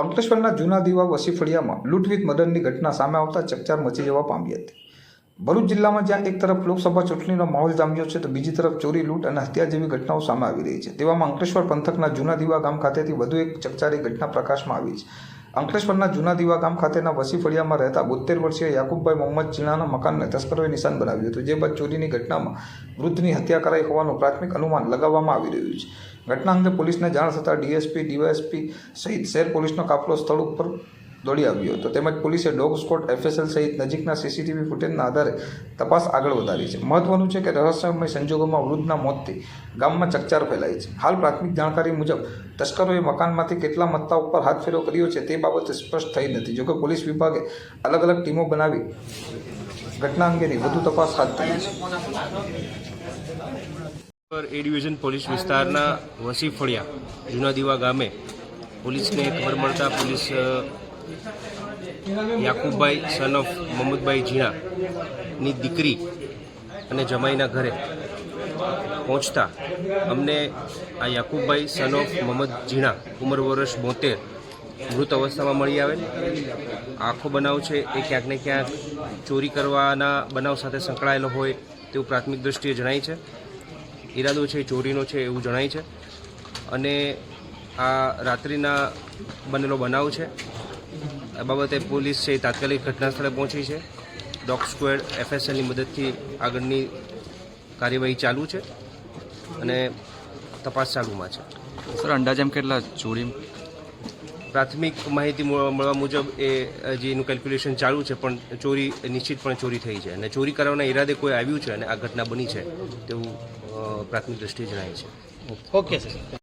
અંકલેશ્વરના જૂના દીવા વસી ફળિયામાં લૂંટવીત મર્ડરની ઘટના સામે આવતા ચકચાર મચી જવા પામી હતી. ભરૂચ જિલ્લામાં જ્યાં એક તરફ લોકસભા ચૂંટણીનો માહોલ જામ્યો છે, તો બીજી તરફ ચોરી, લૂંટ અને હત્યા જેવી ઘટનાઓ સામે આવી રહી છે. તેવામાં અંકલેશ્વર પંથકના જૂના દીવા ગામ ખાતેથી વધુ એક ચકચારી ઘટના પ્રકાશમાં આવી છે. અંકલેશ્વરના જૂના દીવા ગામ ખાતેના વસી ફળિયામાં રહેતા બોતેર વર્ષીય યાકુબભાઈ મોહમ્મદ ચીણાના મકાનને તસ્કરોએ નિશાન બનાવ્યું હતું, જે બાદ ચોરીની ઘટનામાં વૃદ્ધની હત્યા કરાઈ હોવાનું પ્રાથમિક અનુમાન લગાવવામાં આવી રહ્યું છે. ઘટના અંગે પોલીસને જાણ થતાં ડીએસપી, ડીવાયએસપી સહિત શહેર પોલીસનો કાફલો સ્થળ ઉપર દોડી આવ્યો. હતો તેમજ પોલીસે ડોગ સ્કોટ એફએસએલ સહિત નજીકના સીસીટીવી ફૂટેજના આધારે તપાસ આગળ વધારી છે. મહત્વનું છે કે રહસ્યમય સંજોગોમાં વૃદ્ધના મોતથી ગામમાં ચકચાર ફેલાઈ છે. હાલ પ્રાથમિક જાણકારી મુજબ તસ્કરોએ મકાનમાંથી કેટલા મત્તા ઉપર હાથ ફેરો કર્યો છે તે બાબતે સ્પષ્ટ થઈ નથી. જોકે પોલીસ વિભાગે અલગ અલગ ટીમો બનાવી ઘટના અંગેની વધુ તપાસ હાથ ધરી છે. એ ડિવિઝન પોલીસ વિસ્તારના વસી ફળિયા જૂના દીવા ગામે પોલીસને ખબર મળતા પોલીસ યાકુબભાઈ સન ઓફ મહમૂદભાઈ ઝીણાની દીકરી અને જમાઈના ઘરે પહોંચતા અમને આ યાકુબભાઈ સન ઓફ મહમદ ઝીણા ઉંમર વર્ષ બોતેર મૃત અવસ્થામાં મળી આવેલ આખો બનાવ છે એ ક્યાંક ને ક્યાંક ચોરી કરવાના બનાવ સાથે સંકળાયેલો હોય તેવું પ્રાથમિક દૃષ્ટિએ જણાય છે. ઈરાદો છે, ચોરીનો છે એવું જણાય છે. અને આ રાત્રિના બનેલો બનાવ છે. આ બાબતે પોલીસ છે તાત્કાલિક ઘટના સ્થળે પહોંચી છે. ડોગ સ્ક્વેડ એફએસએલની મદદથી આગળની કાર્યવાહી ચાલુ છે અને તપાસ ચાલુમાં છે. સર અંદાજેમ કેટલા ચોરી? પ્રાથમિક માહિતી મળ- મળવા મુજબ એ જે એનું કેલ્ક્યુલેશન ચાલુ છે પણ ચોરી નિશ્ચિતપણે ચોરી થઈ છે અને ચોરી કરવાના ઈરાદે કોઈ આવ્યું છે અને આ ઘટના બની છે તેવું પ્રાથમિક દ્રષ્ટિએ જણાય છે. Okay sir